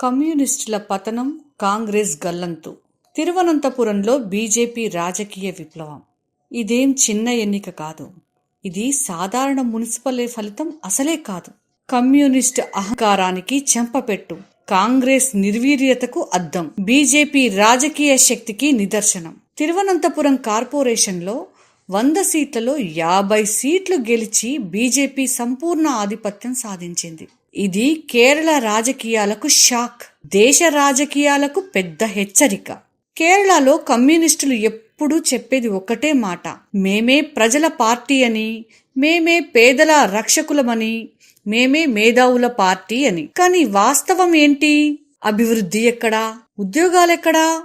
కమ్యూనిస్టుల పతనం కాంగ్రెస్ గల్లంతు. తిరువనంతపురంలో బీజేపీ రాజకీయ విప్లవం. ఇదేం చిన్న ఎన్నిక కాదు. ఇది సాధారణ మున్సిపల్ ఫలితం అసలే కాదు. కమ్యూనిస్ట్ అహంకారానికి చెంపపెట్టు. కాంగ్రెస్ నిర్వీర్యతకు అద్దం. బీజేపీ రాజకీయ శక్తికి నిదర్శనం. తిరువనంతపురం కార్పొరేషన్లో వంద సీట్లలో యాభై సీట్లు గెలిచి బీజేపీ సంపూర్ణ ఆధిపత్యం సాధించింది. ఇది కేరళ రాజకీయాలకు షాక్. దేశ రాజకీయాలకు పెద్ద హెచ్చరిక. కేరళలో కమ్యూనిస్టులు ఎప్పుడూ చెప్పేది ఒకటే మాట. మేమే ప్రజల పార్టీ అని మేమే పేదల రక్షకులమని మేమే మేధావుల పార్టీ అని. కానీ వాస్తవం ఏంటి? అభివృద్ధి ఎక్కడా? ఉద్యోగాలెక్కడా?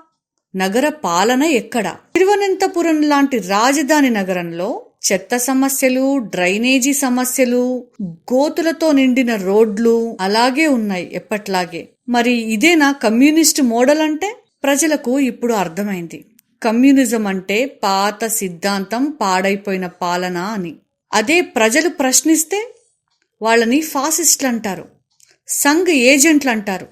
నగర పాలన ఎక్కడ? తిరువనంతపురం లాంటి రాజధాని నగరంలో చెత్త సమస్యలు డ్రైనేజీ సమస్యలు గోతులతో నిండిన రోడ్లు అలాగే ఉన్నాయి ఎప్పట్లాగే. మరి ఇదేనా కమ్యూనిస్ట్ మోడల్ అంటే? ప్రజలకు ఇప్పుడు అర్థమైంది. కమ్యూనిజం అంటే పాత సిద్ధాంతం పాడైపోయిన పాలన అని. అదే ప్రజలు ప్రశ్నిస్తే వాళ్ళని ఫాసిస్ట్లు అంటారు సంఘ్ ఏజెంట్లు అంటారు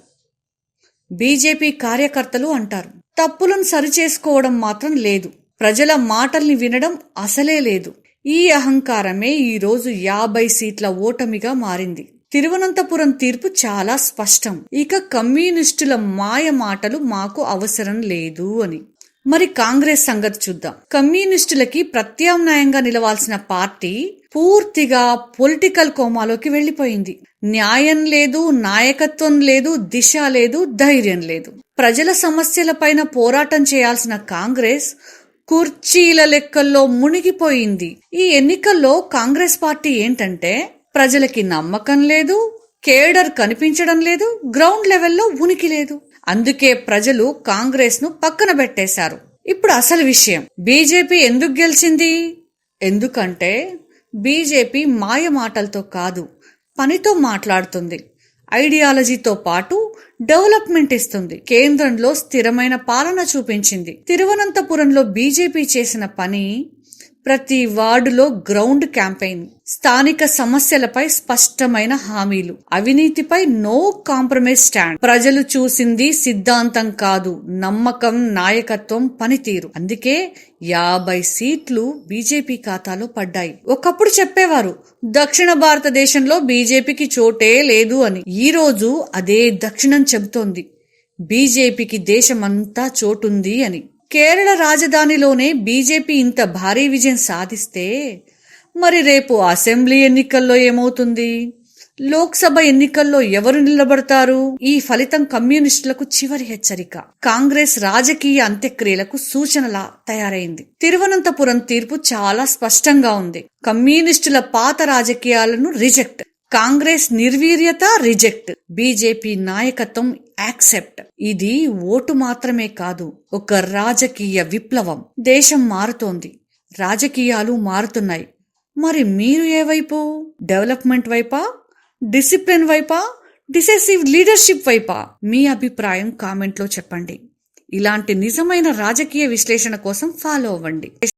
బీజేపీ కార్యకర్తలు అంటారు. తప్పులను సరిచేసుకోవడం మాత్రం లేదు. ప్రజల మాటల్ని వినడం అసలే లేదు. ఈ అహంకారమే ఈరోజు యాభై సీట్ల ఓటమిగా మారింది. తిరువనంతపురం తీర్పు చాలా స్పష్టం. ఇక కమ్యూనిస్టుల మాయ మాటలు మాకు అవసరం లేదు అని. మరి కాంగ్రెస్ సంగతి చూద్దాం. కమ్యూనిస్టులకి ప్రత్యామ్నాయంగా నిలవాల్సిన పార్టీ పూర్తిగా పొలిటికల్ కోమాలోకి వెళ్ళిపోయింది న్యాయం లేదు నాయకత్వం లేదు దిశ లేదు ధైర్యం లేదు. ప్రజల సమస్యలపైన పోరాటం చేయాల్సిన కాంగ్రెస్ కుర్చీల లెక్కల్లో మునిగిపోయింది. ఈ ఎన్నికల్లో కాంగ్రెస్ పార్టీ ఏంటంటే ప్రజలకి నమ్మకం లేదు కేడర్ కనిపించడం లేదు గ్రౌండ్ లెవెల్లో ఉనికి లేదు. అందుకే ప్రజలు కాంగ్రెస్ను పక్కన పెట్టేశారు. ఇప్పుడు అసలు విషయం బీజేపీ ఎందుకు గెలిచింది? ఎందుకంటే బీజేపీ మాయ మాటలతో కాదు పనితో మాట్లాడుతుంది. ఐడియాలజీతో పాటు డెవలప్మెంట్ ఇస్తుంది. కేంద్రంలో స్థిరమైన పాలన చూపించింది. తిరువనంతపురంలో బీజేపీ చేసిన పని ప్రతి వార్డులో గ్రౌండ్ క్యాంపెయిన్ స్థానిక సమస్యలపై స్పష్టమైన హామీలు. అవినీతిపై నో కాంప్రమైజ్ స్టాండ్. ప్రజలు చూసింది సిద్ధాంతం కాదు నమ్మకం నాయకత్వం పనితీరు. అందుకే యాభై సీట్లు బీజేపీ ఖాతాలో పడ్డాయి. ఒకప్పుడు చెప్పేవారు దక్షిణ భారతదేశంలో బీజేపీకి చోటే లేదు అని. ఈ రోజు అదే దక్షిణం చెబుతోంది బీజేపీకి దేశమంతా చోటుంది అని. కేరళ రాజధానిలోనే బీజేపీ ఇంత భారీ విజయం సాధిస్తే మరి రేపు అసెంబ్లీ ఎన్నికల్లో ఏమవుతుంది? లోక్సభ ఎన్నికల్లో ఎవరు నిలబడతారు? ఈ ఫలితం కమ్యూనిస్టులకు చివరి హెచ్చరిక. కాంగ్రెస్ రాజకీయ అంత్యక్రియలకు సూచనలా తయారైంది. తిరువనంతపురం తీర్పు చాలా స్పష్టంగా ఉంది. కమ్యూనిస్టుల పాత రాజకీయాలను రిజెక్ట్. కాంగ్రెస్ నిర్వీర్యత రిజెక్ట్. బీజేపీ నాయకత్వం యాక్సెప్ట్. ఇది ఓటు మాత్రమే కాదు ఒక రాజకీయ విప్లవం. దేశం మారుతోంది. రాజకీయాలు మారుతున్నాయి. మరి మీరు ఏ వైపు? డెవలప్మెంట్ వైపా? డిసిప్లిన్ వైపా? డిసెసివ్ లీడర్షిప్ వైపా? మీ అభిప్రాయం కామెంట్లో చెప్పండి. ఇలాంటి నిజమైన రాజకీయ విశ్లేషణ కోసం ఫాలో అవ్వండి.